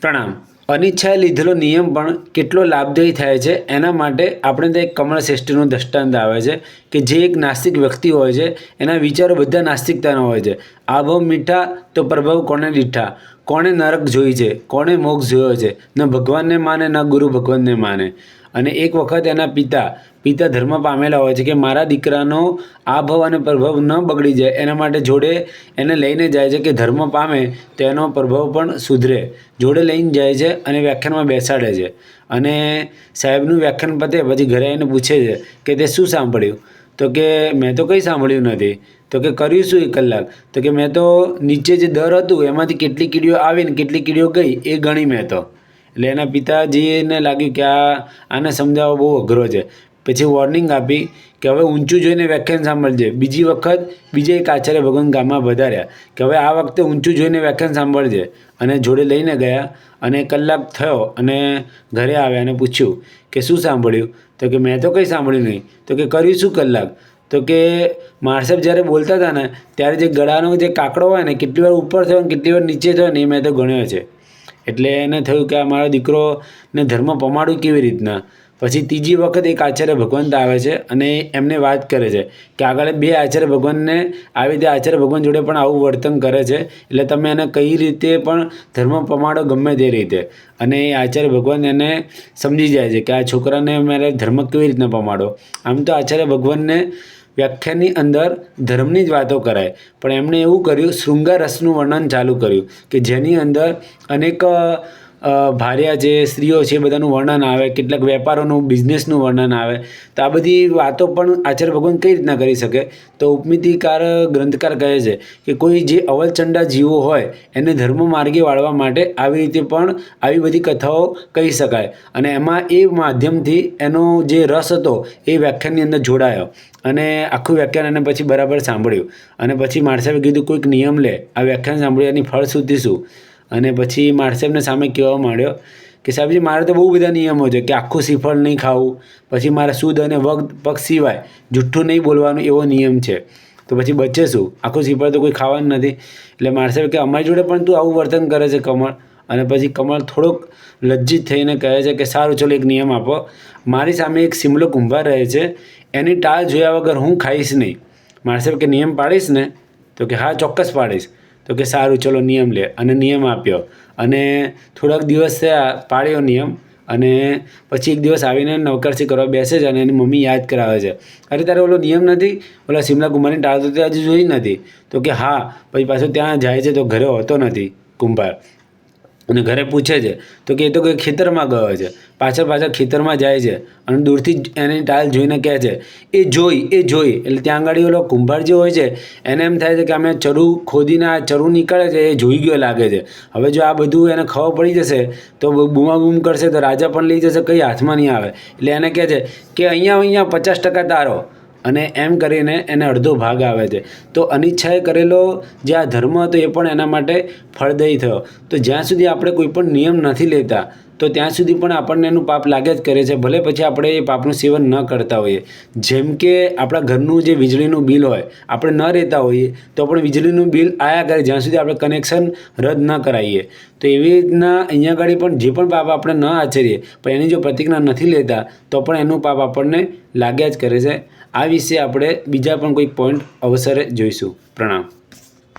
પ્રણામ. અનિચ્છાએ લીધેલો નિયમ પણ કેટલો લાભદાયી થાય છે, એના માટે આપણે ત્યાં એક કમળ શ્રેષ્ઠીનું દૃષ્ટાંત આવે છે કે જે એક નાસ્તિક વ્યક્તિ હોય છે, એના વિચારો બધા નાસ્તિકતાના હોય છે. આભવ મીઠા તો પ્રભાવ કોને દીઠા કોણે નરક જોઈ છે? કોણે મોક્ષ જોયો છે? ન ભગવાનને માને, ન ગુરુ ભગવાનને માને. અને એક વખત એના પિતા પિતા ધર્મ પામેલા હોય છે કે મારા દીકરાનો આ ભવ અને પ્રભાવ ન બગડી જાય, એના માટે જોડે એને લઈને જાય છે કે ધર્મ પામે તો એનો પ્રભાવ પણ સુધરે. જોડે લઈને જાય છે અને વ્યાખ્યાનમાં બેસાડે છે. અને સાહેબનું વ્યાખ્યાન પતે, પછી ઘરે આવીને પૂછે છે કે તે શું સાંભળ્યું? તો કે, મેં તો કંઈ સાંભળ્યું નથી. તો કે, કર્યું શું એક કલાક? તો કે, મેં તો નીચે જે દર હતું, એમાંથી કેટલી કીડીઓ આવી ને કેટલી કીડીઓ ગઈ, એ ગણી મેં તો. એટલે એના પિતાજીને લાગ્યું કે આ, આને સમજાવવો બહુ અઘરો છે. પછી વોર્નિંગ આપી કે હવે ઊંચું જોઈને વ્યાખ્યાન સાંભળજે. બીજી વખત બીજે એક આચાર્ય ભગવાન ગામમાં વધાર્યા કે હવે આ વખતે ઊંચું જોઈને વ્યાખ્યાન સાંભળજે. અને જોડે લઈને ગયા અને કલાક થયો અને ઘરે આવ્યા અને પૂછ્યું કે શું સાંભળ્યું? તો કે મેં તો કંઈ સાંભળ્યું નહીં. તો કે કર્યું શું કલાક? તો કે મારસાહેબ જ્યારે બોલતા હતા ને, ત્યારે જે ગળાનો જે કાકડો હોય ને, કેટલી વાર ઉપર થયો ને, કેટલી વાર નીચે થયો ને, એ મેં તો ગણ્યો છે. એટલે એને થયું કે આ મારો દીકરોને ધર્મ પમાડું કેવી રીતના? પછી ત્રીજી વખત એક આચાર્ય ભગવંત આવે છે અને એમને વાત કરે છે કે આગળ બે આચાર્ય ભગવાનને આવી રીતે આચાર્ય ભગવાન જોડે પણ આવું વર્તન કરે છે. એટલે તમે એને કઈ રીતે પણ ધર્મ પમાડો ગમે તે રીતે. અને એ આચાર્ય ભગવાન એને સમજી જાય છે કે આ છોકરાને મારે ધર્મ કેવી રીતના પમાડો? આમ તો આચાર્ય ભગવાનને વ્યાખ્યાનની અંદર ધર્મની જ વાતો કરાય. પણ એમણે એવું કર્યું શૃંગાર રસનું વર્ણન ચાલુ કર્યું કે જેની અંદર અનેક ભાર્યા જે સ્ત્રીઓ છે બધાનું વર્ણન આવે, કેટલાક વેપારોનું, બિઝનેસનું વર્ણન આવે, તો આ બધી વાતો પણ આચાર્ય ભગવાન કઈ રીતના કરી શકે? તો ઉપમિતિકાર ગ્રંથકાર કહે છે કે કોઈ જે અવલચંડા જીવો હોય, એને ધર્મ માર્ગે વાળવા માટે આવી રીતે પણ આવી બધી કથાઓ કહી શકાય. અને એમાં એ માધ્યમથી એનો જે રસ હતો, એ વ્યાખ્યાનની અંદર જોડાયો. અને આખું વ્યાખ્યાન એને પછી બરાબર સાંભળ્યું. અને પછી માણસાએ કીધું, કોઈક નિયમ લે. આ વ્યાખ્યાન સાંભળ્યું એની ફળશ્રુતિ શું? અને પછી માણસાહેબને સામે કહેવા માંડ્યો કે સાહેબજી, મારે તો બહુ બધા નિયમો છે કે આખું શ્રીફળ નહીં ખાવું. પછી મારે શુદ્ધ અને વગ પગ સિવાય જુઠ્ઠું નહીં બોલવાનું એવો નિયમ છે. તો પછી બચે શું? આખું શ્રીફળ તો કોઈ ખાવાનું નથી. એટલે માણસાહેબ કે, અમારી જોડે પણ તું આવું વર્તન કરે છે કમળ. અને પછી કમળ થોડોક લજ્જિત થઈને કહે છે કે, સારું, ચલો એક નિયમ આપો. મારી સામે એક સિમલો કુંભાર રહે છે. એની ટાળ જોયા વગર હું ખાઈશ નહીં. માણસાહેબ કે, નિયમ પાડીશ ને? તો કે, હા, ચોક્કસ પાડીશ. તો કે સારું, ચલો નિયમ લે. અને નિયમ આપ્યો. અને થોડાક દિવસ થયા, પાડ્યો નિયમ. અને પછી એક દિવસ આવીને નવકરસી કરવા બેસે છે અને એની મમ્મી યાદ કરાવે છે. અરે, તારે ઓલો નિયમ નથી? ઓલા શિમલા કુંભારની ટાળ તો તે હજુ જોઈ નથી. તો કે હા, પછી પાછો ત્યાં જાય છે તો ઘરે હોતો નથી કુંભાર. અને ઘરે પૂછે છે, તો કે એ તો કોઈ ખેતરમાં ગયો છે. પાછળ પાછળ ખેતરમાં જાય છે અને દૂરથી જ એની ટાલ જોઈને કહે છે, એ જોઈ એ જોઈ. એટલે ત્યાં આગળ ઓલો કુંભાર જે હોય છે, એને એમ થાય છે કે અમે ચરું ખોદીને આ ચરું નીકળે છે, એ જોઈ ગયો લાગે છે. હવે જો આ બધું એને ખબર પડી જશે, તો બૂમાબૂમ કરશે, તો રાજા પણ લઈ જશે, કંઈ હાથમાં નહીં આવે. એટલે એને કહે છે કે અહીંયા અહીંયા પચાસ ટકા તારો. અને એમ કરીને એને અડધો ભાગ આવે છે. તો અનિચ્છાએ કરેલો જે આ ધર્મ હતો એ પણ એના માટે ફળદાયી થયો. તો જ્યાં સુધી આપણે કોઈ પણ નિયમ નથી લેતા, તો ત્યાં સુધી પણ આપણને એનું પાપ લાગે જ કરે છે. ભલે પછી આપણે એ પાપનું સેવન ન કરતા હોઈએ. જેમ કે આપણા ઘરનું જે વીજળીનું બિલ હોય, આપણે ન રહેતા હોઈએ, તો પણ વીજળીનું બિલ આયા કરે જ્યાં સુધી આપણે કનેક્શન રદ ન કરાવીએ તો એવી રીતના અહીંયા આગળ પણ જે પણ પાપ આપણે ન આચરીએ, પણ એની જો પ્રતિજ્ઞા નથી લેતા, તો પણ એનું પાપ આપણને લાગ્યા જ કરે છે. આ વિશે આપણે બીજા પણ કોઈ પોઈન્ટ અવસરે જોઈશું. પ્રણામ.